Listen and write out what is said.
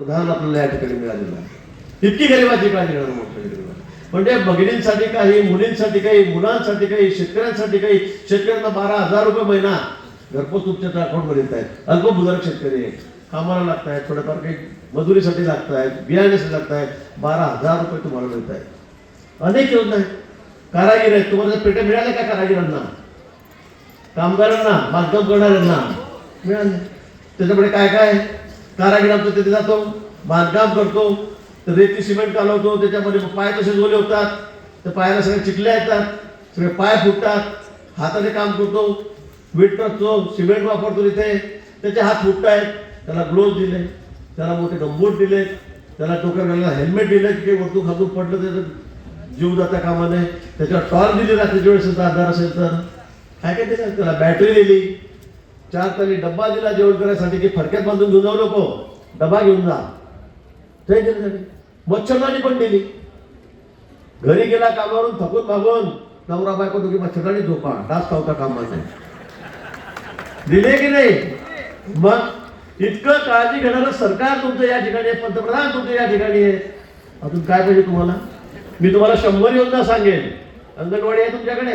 उदाहरण आपल्याला या ठिकाणी मिळालेलं आहे. इतकी गरिबाची काळजी घेणार मोठं म्हणजे भगिनींसाठी काही मुलींसाठी काही मुलांसाठी काही शेतकऱ्यांसाठी काही शेतकऱ्यांना बारा हजार रुपये महिना घरपोच तुमच्या अकाउंटमध्ये येत आहेत. अल्पभूधारक शेतकरी आहेत. कामाला लागत आहेत थोडेफार काही मजुरीसाठी लागत आहेत बियाण्यासाठी लागत आहेत बारा हजार रुपये तुम्हाला मिळत आहेत. अनेक योजना आहेत. कारागीर आहेत. तुम्हाला जर पेट्या मिळाल्या का कारागिरांना? कामगारांना बांधकाम करणाऱ्यांना? मिळाले त्याच्यामुळे काय काय कारागीर आमचा तिथे जातो बांधकाम करतो तर रेती सिमेंट कालवतो त्याच्यामध्ये पाय तसे ओले होतात. तर पायाला सगळे चिखल्या येतात सगळे पाय फुटतात हाताने काम करतो वीट टाकतो सिमेंट वापरतो तिथे. त्याचे हात फुटत आहेत त्याला ग्लोव्ह दिले त्याला मोठे गंबूट दिले त्याला टोक्याला हेल्मेट दिलं की काही वरतून खातून पडलं त्याचं जीव जाता कामा नये. त्याच्यावर टॉर्च दिली रात्रीच्या वेळेस त्याचा आधार असेल तर. काय काय त्याला बॅटरी दिली. चार तरी डब्बा दिला जेवण करायसाठी की फडक्यात बांधून घेऊन जाऊ नको. डबा घेऊन जा. ते दिलं मच्छरदाणी पण दिली घरी गेला कामावरून थकून भागून नवरा बायको तुम्ही मच्छरदाणी झोपा. डास चावता कामाचा. दिले की नाही? मग इतकं काळजी घेणारं सरकार तुमचं या ठिकाणी आहे पंतप्रधान तुमचं या ठिकाणी आहे. अजून काय पाहिजे तुम्हाला? मी तुम्हाला शंभर योजना सांगेन. अंगणवाडी आहे तुमच्याकडे.